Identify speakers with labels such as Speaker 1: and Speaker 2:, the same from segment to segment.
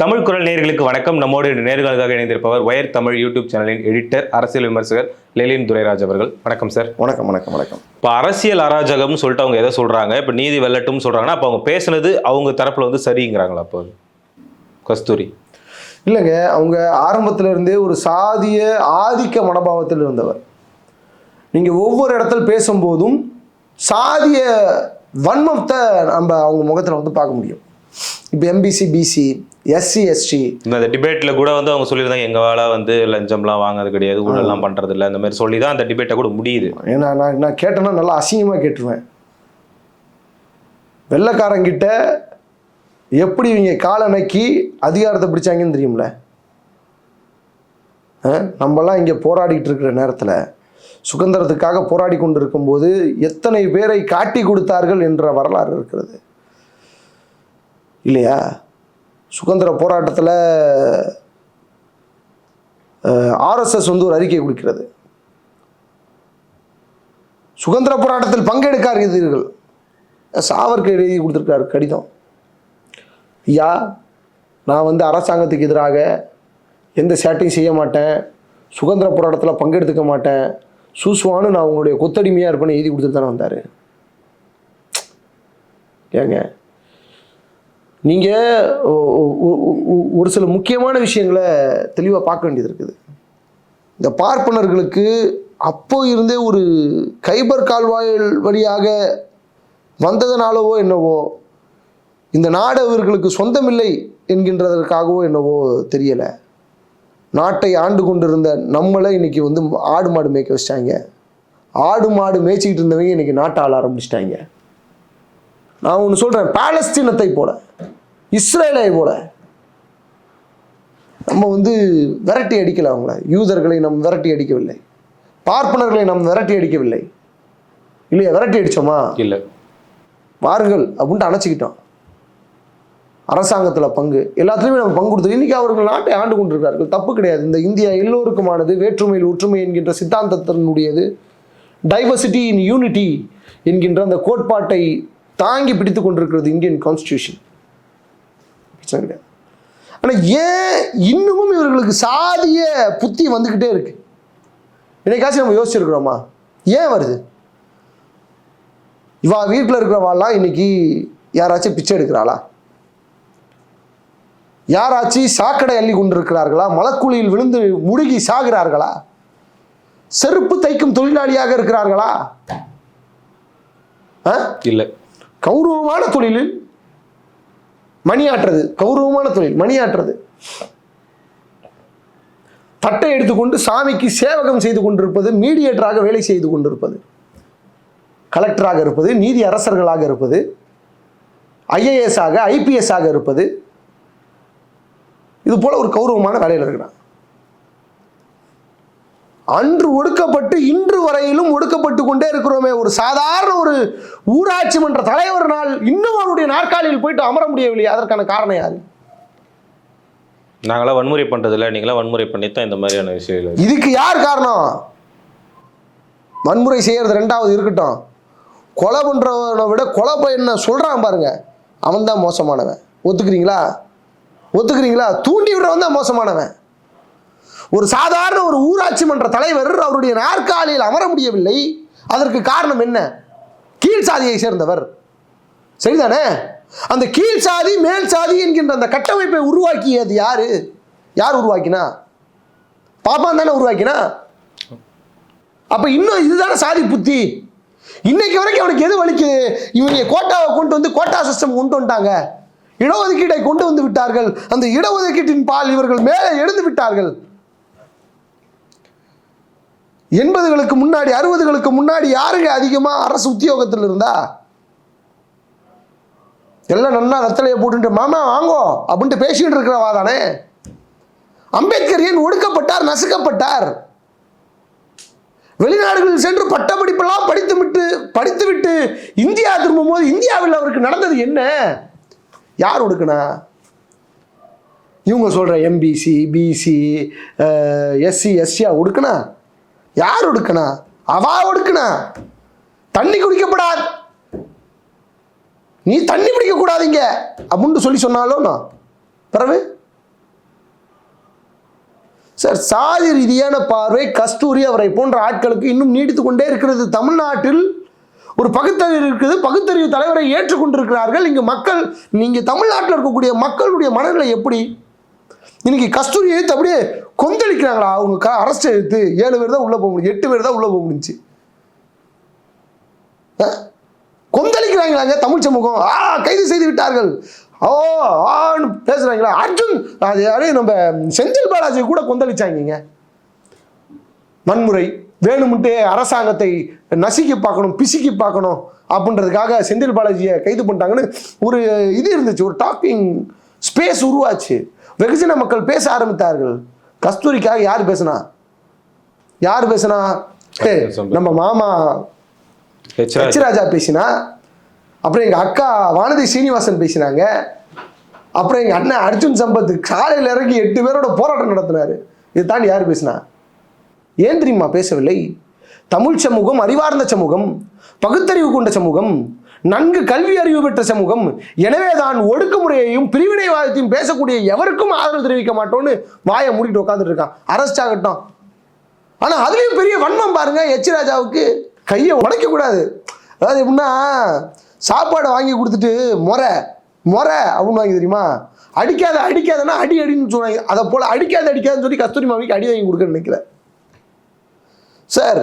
Speaker 1: தமிழ் குரல் நேயர்களுக்கு வணக்கம். நம்மோடு நேர்களுக்காக இணைந்திருப்பவர் வயர் தமிழ் யூடியூப் சேனலின் எடிட்டர் அரசியல் விமர்சகர் லெலின் துரைராஜ் அவர்கள். வணக்கம் சார்
Speaker 2: வணக்கம் வணக்கம் வணக்கம்.
Speaker 1: இப்போ அரசியல் அராஜகம்னு சொல்லிட்டு அவங்க எதை சொல்றாங்க? இப்போ நீதி வெல்லட்டும் சொல்றாங்கன்னா அப்போ அவங்க பேசுனது அவங்க தரப்புல வந்து சரிங்கிறாங்களா அப்போ? கஸ்தூரி.
Speaker 2: இல்லைங்க அவங்க ஆரம்பத்துல இருந்தே ஒரு சாதிய ஆதிக்க மனோபாவத்தில் இருந்தவர். நீங்கள் ஒவ்வொரு இடத்துல பேசும்போதும் சாதிய வன்மத்தை நம்ம அவங்க முகத்தில் வந்து பார்க்க முடியும். இப்போ எம்பிசி பிசி எஸ்சி எஸ்டி
Speaker 1: இந்த டிபேட்ல கூட வந்து அவங்க சொல்லியிருந்தாங்க எங்க வேலை வந்து லஞ்சம்லாம் வாங்குறது கிடையாது ஊழல்லாம் பண்றது இல்லை இந்த மாதிரி சொல்லி தான் அந்த டிபேட்டை கூட முடியுது.
Speaker 2: ஏன்னா நான் நான் கேட்டேன்னா நல்லா அசிங்கமாக கேட்டுருவேன். வெள்ளைக்காரங்கிட்ட எப்படி இவங்க காலை நக்கி அதிகாரத்தை பிடிச்சாங்கன்னு தெரியும்ல? நம்மலாம் இங்கே போராடிட்டு இருக்கிற நேரத்தில் சுதந்திரத்துக்காக போராடி கொண்டு இருக்கும்போது எத்தனை பேரை காட்டி கொடுத்தார்கள் என்ற வரலாறு இருக்கிறது. இல்லையா? சுதந்திர போராட்டத்தில் ஆர்எஸ்எஸ் வந்து ஒரு அறிக்கை கொடுக்கிறது. சுதந்திர போராட்டத்தில் பங்கெடுக்காதீர்கள் சாவர்கர் எழுதி கொடுத்துருக்காரு கடிதம். ஐயா நான் வந்து அரசாங்கத்துக்கு எதிராக எந்த சேட்டையும் செய்ய மாட்டேன். சுதந்திர போராட்டத்தில் பங்கெடுத்துக்க மாட்டேன். சூசுவான்னு நான் உங்களுடைய கொத்தடிமையாக இருப்பேன்னு எழுதி கொடுத்துட்டு தானே வந்தார். ஏங்க நீங்கள் ஒரு சில முக்கியமான விஷயங்களை தெளிவாக பார்க்க வேண்டியது இருக்குது. இந்த பார்ப்பனர்களுக்கு அப்போ இருந்தே ஒரு கைபர் கால்வாயில் வழியாக வந்ததனாலவோ என்னவோ இந்த நாடு அவர்களுக்கு சொந்தமில்லை என்கின்றதற்காகவோ என்னவோ தெரியலை. நாட்டை ஆண்டு கொண்டிருந்த நம்மளை இன்னைக்கு வந்து ஆடு மாடு மேய்க்க வச்சிட்டாங்க. ஆடு மாடு மேய்ச்சிக்கிட்டு இருந்தவங்க இன்னைக்கு நாட்டை ஆள ஆரம்பிச்சிட்டாங்க. நான் ஒன்று சொல்கிறேன் பாலஸ்தீனத்தை போல. இஸ்ரேலை போல. நம்ம வந்து விரட்டி அடிக்கல அவங்கள. யூதர்களை நாம் விரட்டி அடிக்கவில்லை. பார்ப்பனர்களை நாம் விரட்டி அடிக்கவில்லை. இல்லையா? விரட்டி அடிச்சோமா?
Speaker 1: இல்லை.
Speaker 2: வாருங்கள் அப்படின்ட்டு அணைச்சிக்கிட்டோம். அரசாங்கத்தில் பங்கு. எல்லாத்துலேயுமே நம்ம பங்கு கொடுத்து இன்னைக்கு அவர்கள் நாட்டை ஆண்டு கொண்டிருக்கிறார்கள். தப்பு கிடையாது. இந்த இந்தியா எல்லோருக்குமானது வேற்றுமையில் ஒற்றுமை என்கின்ற சித்தாந்தத்தினுடையது. டைவர்சிட்டி இன் யூனிட்டி என்கின்ற அந்த கோட்பாட்டை தாங்கி பிடித்து கொண்டிருக்கிறது இந்தியன் கான்ஸ்டியூஷன் பிரச்சனை கிடையாது. ஆனால் ஏன் இன்னமும் இவர்களுக்கு சாதிய புத்தி வந்துக்கிட்டே இருக்கு? என்னைக்காச்சும் நம்ம யோசிச்சிருக்கிறோமா ஏன் வருது? இவா வீட்டில் இருக்கிறவாள்லாம் இன்னைக்கு யாராச்சும் பிச்சை எடுக்கிறாளா? யாராச்சும் சாக்கடை அள்ளி கொண்டிருக்கிறார்களா? மலக்குழியில் விழுந்து முழுகி சாகிறார்களா? செருப்பு தைக்கும் தொழிலாளியாக இருக்கிறார்களா?
Speaker 1: இல்லை.
Speaker 2: கௌரவமான தொழிலில் மணியாற்றுறது கௌரவமான தொழில் மணியாற்றுறது. தட்டை எடுத்துக்கொண்டு சாமிக்கு சேவகம் செய்து கொண்டிருப்பது மீடியேட்டராக வேலை செய்து கொண்டிருப்பது கலெக்டராக இருப்பது நீதி அரசர்களாக இருப்பது ஐஏஎஸ் ஆக ஐபிஎஸ் ஆக இருப்பது. இது போல ஒரு கௌரவமான வேலையில் இருக்கிறான். அன்று ஒடுக்கப்பட்டு இன்று வரையிலும் ஒடுக்கப்பட்டு கொண்டே இருக்கிறோமே. ஒரு சாதாரண ஒரு ஊராட்சி மன்ற தலைவர்னால் இன்னும் அவருடைய நாற்காலியில் போயிட்டு அமர முடியவில்லை. அதற்கான காரணம் யாரு?
Speaker 1: நாங்களாம் வன்முறை பண்றதில்ல. நீங்களாம் வன்முறை பண்ணி தான் இந்த மாதிரியான விஷயங்கள்
Speaker 2: இதுக்கு யார் காரணம்? வன்முறை செய்யறது ரெண்டாவது இருக்கட்டும். கொலை பண்றவனை விட கொலை பையனை சொல்றான் பாருங்க. அவன் தான் மோசமானவன். ஒத்துக்கிறீங்களா? ஒத்துக்கிறீங்களா? தூண்டி விடுறவன் தான் மோசமானவன். ஒரு சாதாரண ஒரு ஊராட்சி மன்ற தலைவர் அவருடைய நாற்காலியில் அமர முடியவில்லை. அதற்கு காரணம் என்ன? கீழ் சாதியை சேர்ந்தவர். சரிதானே? அந்த கீழ் சாதி மேல் சாதி என்கின்ற அந்த கட்டமைப்பை உருவாக்கியது யாரு? யார் உருவாக்கினா? பாப்பான் தானே உருவாக்கினா? அப்ப இன்னும் இதுதானே சாதி புத்தி? இன்னைக்கு வரைக்கும் அவனுக்கு எது வலிக்குது? இவங்க கோட்டாவை கொண்டு வந்து கோட்டா சிஸ்டம் கொண்டு வந்துட்டாங்க. இடஒதுக்கீட்டை கொண்டு வந்து விட்டார்கள். அந்த இடஒதுக்கீட்டின் பால் இவர்கள் மேலே எழுந்து விட்டார்கள். எண்பதுகளுக்கு முன்னாடி அறுபதுகளுக்கு முன்னாடி யாருங்க அதிகமாக அரசு உத்தியோகத்தில் இருந்தா? எல்லாம் நல்லா ரத்தலையை போட்டுட்டு மாமா வாங்கோ அப்படின்ட்டு பேசிட்டு இருக்கிறவா தானே? அம்பேத்கர் ஏன் ஒடுக்கப்பட்டார் நசுக்கப்பட்டார். வெளிநாடுகளில் சென்று பட்டப்படிப்பெல்லாம் படித்து விட்டு இந்தியா திரும்பும் போது இந்தியாவில் அவருக்கு நடந்தது என்ன? யார் ஒடுக்குனா? இவங்க சொல்ற எம்பிசி பிசி எஸ்சி எஸ்சியா ஒடுக்குனா? யார் ஒடுக்குனா? அவா ஒடுக்குனா? தண்ணி குடிக்கப்படாது. நீ தண்ணி பிடிக்கக்கூடாதீங்க அப்படின்னு சொல்லி சொன்னாலும் நான் பிறகு? சார் சாதி ரீதியான பார்வை கஸ்தூரி அவரை போன்ற ஆட்களுக்கு இன்னும் நீடித்து கொண்டே இருக்கிறது. தமிழ்நாட்டில் ஒரு பகுத்தறிவு இருக்குது. பகுத்தறிவு தலைவரை ஏற்றுக்கொண்டிருக்கிறார்கள். இங்கு மக்கள் நீங்கள் தமிழ்நாட்டில் இருக்கக்கூடிய மக்களுடைய மனநிலை எப்படி? இன்னைக்கு கஸ்தூரி எழுத்து அப்படியே கொந்தளிக்கிறாங்களா? அவங்க க அரெஸ்ட் எடுத்து ஏழு பேர் தான் உள்ளே போக முடியும். எட்டு பேர் தான் உள்ளே போக முடிஞ்சு. கொந்தளிக்கிறாங்களாங்க தமிழ் சமூகம்? ஆ கைது செய்து விட்டார்கள். ஓ ஆன்னு பேசுகிறாங்களா அர்ஜுன் அது யாரு? நம்ம செந்தில் பாலாஜி கூட கொந்தளிச்சாங்க வன்முறை வேணும்ட்டு அரசாங்கத்தை நசுக்கி பார்க்கணும் பிசுக்கி பார்க்கணும் அப்படின்றதுக்காக செந்தில் பாலாஜியை கைது பண்ணிட்டாங்கன்னு ஒரு இது இருந்துச்சு ஒரு டாக்கிங் ஸ்பேஸ் உருவாச்சு. வெகுஜன மக்கள் பேச ஆரம்பித்தார்கள். கஸ்தூரிக்காக யார் பேசுனா? யார் பேசுனா? நம்ம மாமா ஹெச் ராஜா. பேசினா அப்புறம் எங்கள் அக்கா வானதி சீனிவாசன் பேசினாங்க அப்புறம் எங்கள் அண்ணன் அர்ஜுன் சம்பத் காலையில் இறங்கி எட்டு பேரோட போராட்டம் நடத்தினாரு. இதை தாண்டி யார் பேசினா? ஏன் தெரியுமா? பேசவில்லை. தமிழ் சமூகம் அறிவார்ந்த சமூகம் பகுத்தறிவு கொண்ட சமூகம் நன்கு கல்வி அறிவு பெற்ற சமூகம். எனவே தான் ஒடுக்குமுறையையும் பிரிவினைவாதத்தையும் பேசக்கூடிய எவருக்கும் ஆதரவு தெரிவிக்க மாட்டோம்னு வாயை மூடிட்டு உட்காந்துட்டு இருக்கான். அரெஸ்ட் ஆகட்டும் ஆனா அதுலயும் பெரிய வன்மம் பாருங்க எச். ராஜாவுக்கு. கையை உடைக்க கூடாது. அதாவது எப்படின்னா சாப்பாடை வாங்கி கொடுத்துட்டு முறை முறை அப்படின்னு வாங்கி தெரியுமா? அடிக்காத அடிக்காதன்னா அடி அடின்னு சொன்னாங்க அதை போல அடிக்காத அடிக்காதுன்னு சொல்லி கஸ்தூரி மாமிக்கு அடி வாங்கி கொடுக்க நினைக்கிறேன் சார்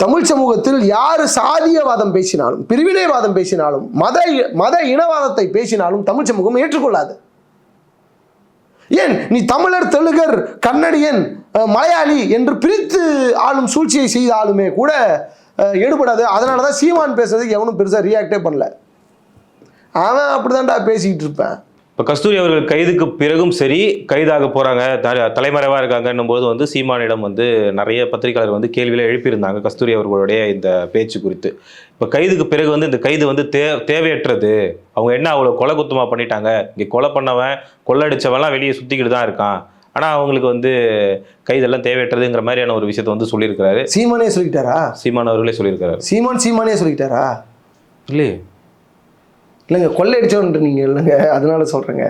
Speaker 2: தமிழ் சமூகத்தில் யார் சாதியவாதம் பேசினாலும் பிரிவினைவாதம் பேசினாலும் மத மத இனவாதத்தை பேசினாலும் தமிழ் சமூகம் ஏற்றுக்கொள்ளாது. ஏன்? நீ தமிழர் தெலுங்கர் கன்னடியன் மலையாளி என்று பிரித்து ஆளும் சூழ்ச்சியை செய்தாலுமே கூட அஹ், எடுபடாது. அதனால தான் சீமான் பேசுறதுக்கு எவனும் பெருசாக ரியாக்டே பண்ணல. அவன் அப்படிதான்டா பேசிக்கிட்டு இருப்பேன்.
Speaker 1: இப்போ கஸ்தூரி அவர்கள் கைதுக்கு பிறகும் சரி கைதாக போறாங்க த- தலைமறைவா இருக்காங்கன்னும் போது வந்து சீமானிடம் வந்து நிறைய பத்திரிகையாளர் வந்து கேள்வியில எழுப்பியிருந்தாங்க கஸ்தூரி அவர்களுடைய இந்த பேச்சு குறித்து. இப்போ கைதுக்கு பிறகு வந்து இந்த கைது வந்து தே தேவையற்றது. அவங்க என்ன அவ்வளோ கொலை குத்தமா பண்ணிட்டாங்க? இங்கே கொலை பண்ணவன் கொள்ளடிச்சவன்லாம் வெளியே சுத்திக்கிட்டு தான் இருக்கான். ஆனா அவங்களுக்கு வந்து கைதெல்லாம் தேவையற்றதுங்கிற மாதிரியான ஒரு விஷயத்தை வந்து சொல்லியிருக்கிறாரு.
Speaker 2: சீமானே சொல்லிட்டாரா
Speaker 1: சீமான் அவர்களே சொல்லியிருக்கிறாரு.
Speaker 2: சீமான் சீமானே சொல்லிட்டாரா
Speaker 1: இல்லையே.
Speaker 2: இல்லைங்க கொள்ளையடிச்சவன்ட்டு நீங்கள் இல்லைங்க அதனால சொல்கிறேங்க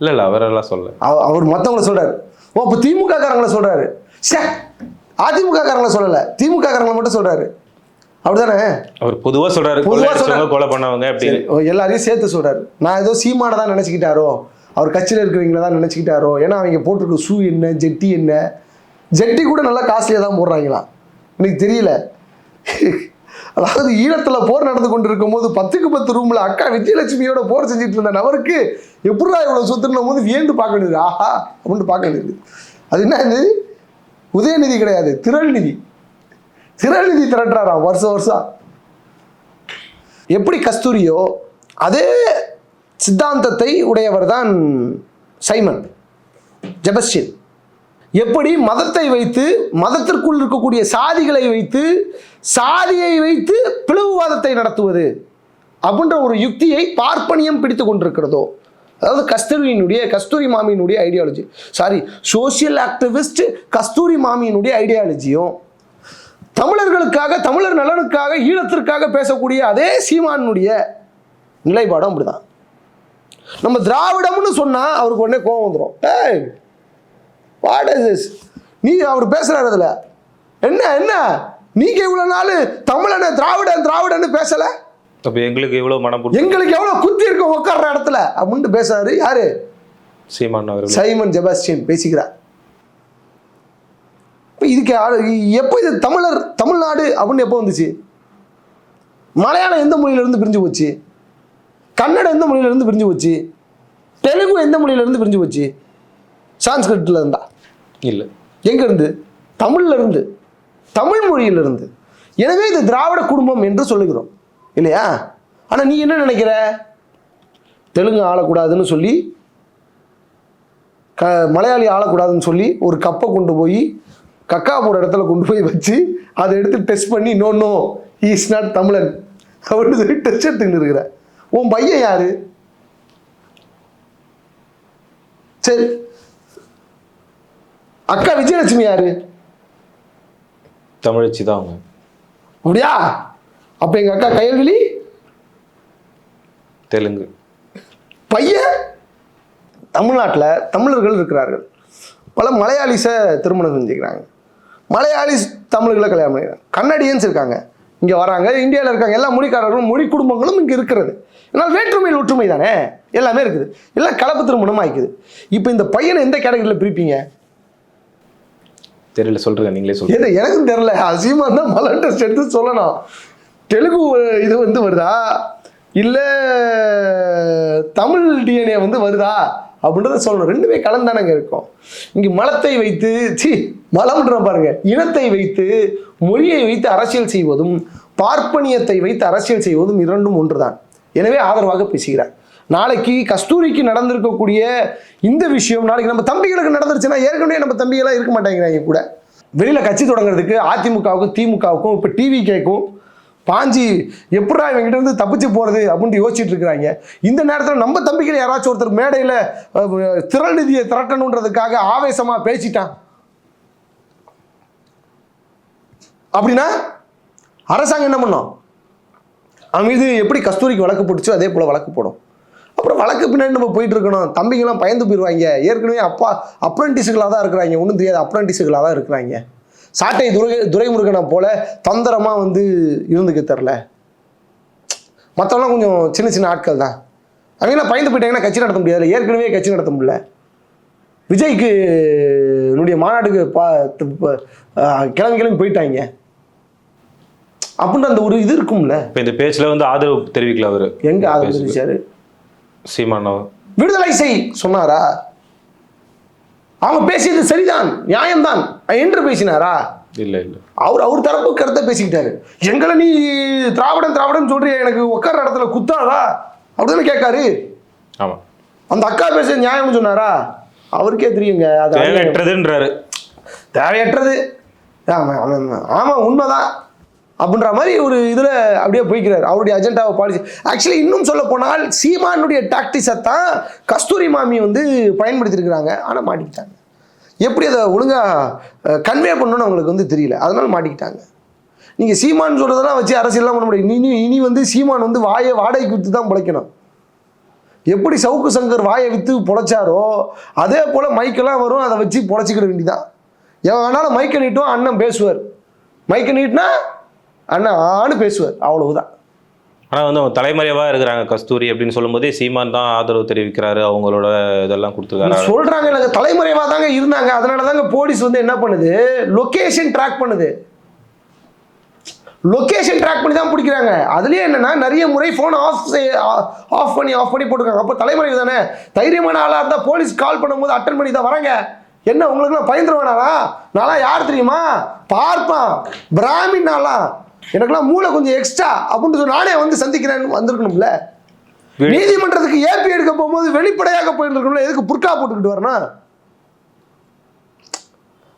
Speaker 1: இல்லை இல்லை அவரெல்லாம் சொல்ல
Speaker 2: அவர் மற்றவங்கள சொல்றாரு. ஓ இப்போ திமுக காரங்கள சொல்றாரு. சே அதிமுக காரங்கள சொல்லலை. திமுக காரங்களை மட்டும் சொல்றாரு. அப்படிதானே?
Speaker 1: அவர் பொதுவா சொல்றாரு
Speaker 2: பொதுவா
Speaker 1: கொள்ளடிச்சவங்க
Speaker 2: சொல்றாரு.
Speaker 1: கொலை பண்ணவங்க
Speaker 2: ஓ, எல்லாரையும் சேர்த்து சொல்றாரு. நான் ஏதோ சீமானை தான் நினச்சிக்கிட்டாரோ? அவர் கட்சியில் இருக்கிறவங்கள தான் நினச்சிக்கிட்டாரோ? ஏன்னா அவங்க போட்டிருக்க ஷூ என்ன ஜெட்டி என்ன? ஜெட்டி கூட நல்லா காஸ்ட்லியாக தான் போடுறாங்களாம் எனக்கு தெரியல. அதாவது ஈழத்தில் போர் நடந்து கொண்டிருக்கும் போது பத்துக்கு பத்து ரூமில் அக்கா விஜயலட்சுமியோட போர் செஞ்சுட்டு இருந்த நபருக்கு எப்படா இவ்வளோ சொத்துன்னும் போது வியந்து பார்க்க வேண்டியது? ஆஹா அப்படின்னு பார்க்க வேண்டியது. அது என்ன இது? உதயநிதி கிடையாது திரள் நிதி திரள் நிதி திரட்டுறாராம் வருஷம். வருஷம் எப்படி கஸ்தூரியோ அதே சித்தாந்தத்தை உடையவர் தான் சைமன் ஜெபஸ்டின். எப்படி மதத்தை வைத்து மதத்திற்குள் இருக்கக்கூடிய சாதிகளை வைத்து சாதியை வைத்து பிளவுவாதத்தை நடத்துவது அப்படின்ற ஒரு யுக்தியை பார்ப்பனியம் பிடித்து கொண்டிருக்கிறதோ அதாவது கஸ்தூரியினுடைய கஸ்தூரி மாமியினுடைய ideology sorry social activist Kasturi மாமியினுடைய ஐடியாலஜியும் தமிழர்களுக்காக தமிழர் நலனுக்காக ஈழத்திற்காக பேசக்கூடிய அதே சீமானுடைய நிலைப்பாடும் அப்படிதான். நம்ம திராவிடம்னு சொன்னால் அவருக்கு உடனே கோவம் வந்துடும் ஏய் வாட் இஸ் திஸ் நீ அவர் பேசுறாரு அதுல. என்ன என்ன? நீங்க இவ்வளவு நாள் தமிழனை திராவிடன் திராவிடன்னு பேசல?
Speaker 1: அப்ப எங்களுக்கு இவ்வளவு மனம்
Speaker 2: எங்களுக்கு எவ்வளவு குத்தி இருக்க உட்கார்ற இடத்துல? அப்படின்ட்டு பேசுறாரு யாரு?
Speaker 1: சீமான் அவர்கள்.
Speaker 2: சைமன் ஜெபாஸ்டியன் பேசிக்கிறார். இப்ப இதுக்கு எப்போ இது தமிழர் தமிழ்நாடு அப்படின்னு எப்போ வந்துச்சு? மலையாளம் எந்த மொழியில இருந்து பிரிஞ்சு போச்சு? கன்னடம் எந்த மொழியில இருந்து பிரிஞ்சு போச்சு? தெலுங்கு எந்த மொழியில இருந்து பிரிஞ்சு போச்சு? சான்ஸ்கிரிட்ல இருந்தா.
Speaker 1: இல்லை.
Speaker 2: எங்கேருந்து? தமிழ்லேருந்து. தமிழ்ல இருந்து தமிழ் மொழியிலிருந்து. எனவே இது திராவிட குடும்பம் என்று சொல்லுகிறோம். இல்லையா? ஆனால் நீ என்ன நினைக்கிற? தெலுங்கு ஆளக்கூடாதுன்னு சொல்லி க மலையாளி ஆளக்கூடாதுன்னு சொல்லி ஒரு கப்பை கொண்டு போய் கக்கா போற இடத்துல கொண்டு போய் வச்சு அதை எடுத்து டெஸ்ட் பண்ணி நோ நோ இஸ் நாட் தமிழன். அப்படின்னு சொல்லி டெஸ்ட் எடுத்துக்கிட்டு இருக்கிற. உன் பையன் யாரு? சரி. அக்கா விஜயலட்சுமி யாரு?
Speaker 1: தமிழச்சி தான் அவங்க.
Speaker 2: அப்படியா? அப்ப எங்க அக்கா கயல்விழி?
Speaker 1: தெலுங்கு.
Speaker 2: பையன்? தமிழ்நாட்டில் தமிழர்கள் இருக்கிறார்கள். பல மலையாளிஸை திருமணம் செஞ்சுக்கிறாங்க. மலையாளிஸ் தமிழுகளை கல்யாணம் பண்ணிக்கிறாங்க. கன்னடியன்ஸ் இருக்காங்க. இங்கே வராங்க இந்தியாவில் இருக்காங்க. எல்லா மொழிக்காரர்களும் மொழி குடும்பங்களும் இங்கே இருக்கிறது. ஆனால் வேற்றுமையில் ஒற்றுமை தானே? எல்லாமே இருக்குது. எல்லாம் கலப்பு திருமணமாக இருக்குது இப்போ இந்த பையனை எந்த கேட்டகரியில் பிரிப்பீங்க?
Speaker 1: தெரியல சொல்றேன் நீங்களே சொல்லுங்க
Speaker 2: ஏன்னா எனக்கும் தெரில அசீமா தான் மலர் டெஸ்ட் எடுத்து சொல்லணும். தெலுங்கு இது வந்து வருதா? இல்லை தமிழ் டிஎன்ஏ வந்து வருதா? அப்படின்றத சொல்லணும். ரெண்டுமே கலந்தானங்க இருக்கும். இங்கே மலத்தை வைத்து சி மலம்ன்ற பாருங்க. இனத்தை வைத்து மொழியை வைத்து அரசியல் செய்வதும் பார்ப்பனியத்தை வைத்து அரசியல் செய்வதும் இரண்டும் ஒன்றுதான். எனவே ஆதரவாக பேசுகிறார். நாளைக்கு கஸ்தூரிக்கு நடந்திருக்கக்கூடிய இந்த விஷயம் நாளைக்கு நம்ம தம்பிகளுக்கு நடந்துருச்சுன்னா ஏற்கனவே நம்ம தம்பிகளாக இருக்க மாட்டேங்கிறாங்க கூட. வெளியில் கட்சி தொடங்குறதுக்கு அதிமுகவுக்கும் திமுகவுக்கும் இப்போ டிவி கேட்கும் பாஞ்சி எப்படா இவங்ககிட்ட இருந்து தப்பிச்சு போகிறது அப்படின்ட்டு யோசிச்சுட்டு இருக்கிறாங்க. இந்த நேரத்தில் நம்ம தம்பிகள் யாராச்சும் ஒருத்தர் மேடையில் திரள் நிதியை திரட்டணுன்றதுக்காக ஆவேசமாக பேசிட்டான் அப்படின்னா அரசாங்கம் என்ன பண்ணும்? அவன் மீது எப்படி கஸ்தூரிக்கு வழக்கு போட்டுச்சோ அதே போல் வழக்கு போடும். அப்புறம் வழக்கு பின்னாடி நம்ம போயிட்டு இருக்கணும் தம்பிங்கெல்லாம் பயந்து போயிடுவாங்க ஏற்கனவே அப்பா அப்ரண்டிஸுகளாக தான் இருக்கிறாங்க. ஒன்றும் தெரியாது. அப்ரண்டிஸுகளாக தான் இருக்கிறாங்க. சாட்டை துரை துரைமுருகனை போல தந்திரமாக வந்து இருந்துக்க தெரில மற்றவங்களாம் கொஞ்சம் சின்ன சின்ன ஆட்கள் தான். அவங்களாம் பயந்து போயிட்டாங்கன்னா கட்சி நடத்த முடியாது ஏற்கனவே கட்சி நடத்த முடியல. விஜய்க்கு என்னுடைய மாநாட்டுக்கு பா கிளம்பி கிளம்பி போயிட்டாங்க. அப்படின்ற அந்த ஒரு இது இருக்கும்ல.
Speaker 1: இப்போ இந்த பேச்சுல வந்து ஆதரவு தெரிவிக்கல அவரு.
Speaker 2: எங்க ஆதரவு தெரிவிச்சாரு?
Speaker 1: சீமானவர்
Speaker 2: விடுதலை செய் சொன்னாரா? அவங்க பேசியது சரிதான் நியாயம்தான் என்று பேசினாரா?
Speaker 1: இல்ல இல்ல.
Speaker 2: அவர் அவர் தரப்பு கருத்தை பேசிக்கிட்டாரு. எங்களை நீ திராவிடம் திராவிடம் சொல்றிய? எனக்கு உட்கார இடத்துல குத்தாதா? அப்படிதானே கேட்காரு?
Speaker 1: ஆமா.
Speaker 2: அந்த அக்கா பேச நியாயம்னு சொன்னாரா? அவருக்கே தெரியுங்க அது.
Speaker 1: தேவையற்றதுன்றாரு
Speaker 2: தேவையற்றது. ஆமா ஆமா, ஆமா. ஆமா உண்மைதான். அப்படின்ற மாதிரி ஒரு இதில் அப்படியே போய்க்கிறார். அவருடைய அஜெண்டாவை பாலிசி ஆக்சுவலி இன்னும் சொல்ல போனால் சீமானுடைய டாக்டிஸை தான் கஸ்தூரி மாமி வந்து பயன்படுத்தியிருக்கிறாங்க. ஆனால் மாட்டிக்கிட்டாங்க. எப்படி அதை ஒழுங்காக கன்வே பண்ணணும்னு அவங்களுக்கு வந்து தெரியல. அதனால் மாட்டிக்கிட்டாங்க. நீங்கள் சீமான் சொல்கிறதெல்லாம் வச்சு அரசியல்லாம் பண்ண முடியும் இனி இனி வந்து சீமான் வந்து வாயை வாடகைக்கு விற்று தான் பிழைக்கணும். எப்படி சவுக்கு சங்கர் வாயை விற்று பொழைச்சாரோ அதே போல் மைக்கெல்லாம் வரும் அதை வச்சு பொழைச்சிக்கிட வேண்டிதான் எவன் வேணாலும் மைக்கை நீட்டும் அண்ணன் பேசுவார். மைக்கை நீட்டினா அண்ணன் ஆன்னு பேசுவார். அவ்வளவுதான்.
Speaker 1: ஆனா வந்து அவங்க தலைமறைவா இருக்கிறாங்க கஸ்தூரி அப்படின்னு சொல்லும்போதே சீமான் தான் ஆதரவு தெரிவிக்கிறாரு அவங்களோட இதெல்லாம் கொடுத்துருக்காரு.
Speaker 2: சொல்றாங்க எனக்கு தலைமறைவா தாங்க இருந்தாங்க. அதனால தாங்க போலீஸ் வந்து என்ன பண்ணுது? லொகேஷன் ட்ராக் பண்ணுது. லொகேஷன் ட்ராக் பண்ணி தான் பிடிக்கிறாங்க. அதுலயே என்னன்னா நிறைய முறை ஃபோன் ஆஃப் ஆஃப் பண்ணி ஆஃப் பண்ணி போட்டிருக்காங்க. அப்போ தலைமறைவு தானே? தைரியமான ஆளா இருந்தா போலீஸ் கால் பண்ணும்போது அட்டன் பண்ணி தான் வராங்க. என்ன உங்களுக்குலாம் பயந்துருவானாரா நான்லாம் யார் தெரியுமா? பார்ப்பான். பிராமின் நான்லாம் எனக்கெல்லாம் மூளை கொஞ்சம் எக்ஸ்ட்ரா அப்படின்னு சொல்லி நானே வந்து சந்திக்கிறேன்னு வந்திருக்கணும்ல. நீதிமன்றத்துக்கு ஏபி எடுக்க போகும்போது வெளிப்படையாக போயிருக்கணும்ல எதுக்கு புர்கா போட்டுக்கிட்டு வரணும்?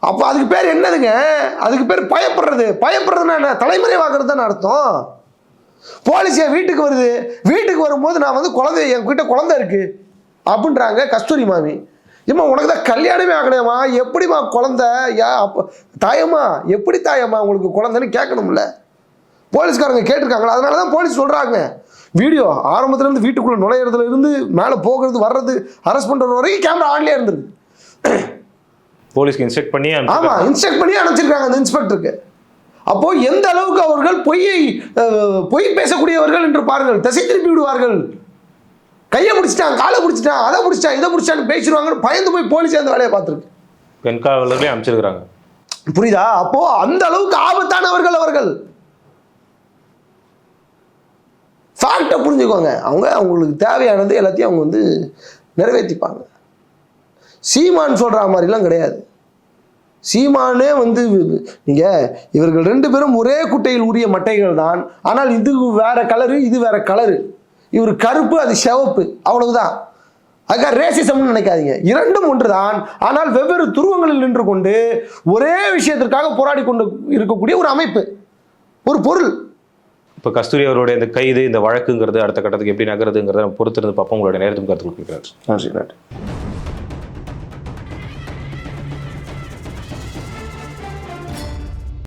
Speaker 2: அப்போ அதுக்கு பேர் என்னதுங்க? அதுக்கு பேர் பயப்படுறது. பயப்படுறதுன்னா என்ன? தலைமறைவாகிறது தானே அர்த்தம். போலீஸ் என் வீட்டுக்கு வருது? வீட்டுக்கு வரும்போது நான் வந்து குழந்தை என் கிட்ட குழந்தை இருக்கு அப்படின்றாங்க கஸ்தூரி மாமி. ஏம்மா உனக்கு தான் கல்யாணமே ஆகலையாம்மா. எப்படிம்மா குழந்தை? யா அப்போ தாயம்மா எப்படி தாயம்மா உங்களுக்கு குழந்தைன்னு கேட்கணும்ல. போலீஸ்காரங்க கேட்டிருக்காங்களா? அதனால தான் போலீஸ் சொல்கிறாங்க வீடியோ ஆரம்பத்துல இருந்து வீட்டுக்குள்ளே நுழையிறதுல இருந்து மேலே போகிறது வர்றது அரெஸ்ட் பண்ணுறது வரைக்கும் கேமரா ஆன்லேயே இருந்தது.
Speaker 1: போலீஸ்க்கு இன்ஸ்ட்ரக்ட் பண்ணி
Speaker 2: ஆமா
Speaker 1: அனுப்பிச்சிருக்காங்க.
Speaker 2: இன்ஸ்ட்ரக்ட் பண்ணி அனுப்பிச்சிருக்காங்க அந்த இன்ஸ்பெக்டருக்கு அப்போ எந்த அளவுக்கு அவர்கள் பொய்யை பொய் பேசக்கூடியவர்கள் என்று பாருங்கள். திசை திருப்பி விடுவார்கள். கையை பிடிச்சிட்டான் காலை பிடிச்சிட்டான் அதை பிடிச்சிட்டான் இதை பிடிச்சிட்டான்னு பேசிடுவாங்கன்னு பயந்து போய் போலீஸ் அந்த வேலையை பார்த்துருக்கு.
Speaker 1: பெண் காவலர்களே அமைச்சிருக்காங்க
Speaker 2: புரியுதா? அப்போ அந்த அளவுக்கு ஆபத்தானவர்கள் அவர்கள். ஃபேக்டை புரிஞ்சுக்கோங்க. அவங்க அவங்களுக்கு தேவையானது எல்லாத்தையும் அவங்க வந்து நிறைவேற்றிப்பாங்க. சீமான் சொல்கிற மாதிரிலாம் கிடையாது. சீமானே வந்து நீங்கள் இவர்கள் ரெண்டு பேரும் ஒரே குட்டையில் உரிய மட்டைகள் தான். ஆனால் இது வேற கலரு இது வேற கலரு இவர் கருப்பு அது சிவப்பு. அவ்வளவுதான். அதுக்காக ரேசிசம்னு நினைக்காதீங்க. இரண்டும் ஒன்றுதான். ஆனால் வெவ்வேறு துருவங்களில் நின்று கொண்டு ஒரே விஷயத்திற்காக போராடி கொண்டு இருக்கக்கூடிய ஒரு அமைப்பு. ஒரு பொருள்.
Speaker 1: இப்போ கஸ்தூரி அவருடைய இந்த கைது இந்த வழக்குங்கிறது அடுத்த கட்டத்துக்கு எப்படி நகருதுங்கிறத நம்ம பொறுத்திருந்து பார்ப்போம். உங்களுடைய நேரத்துக்கு கருத்து கொடுக்கிறார்
Speaker 2: நன்றி நன்றி.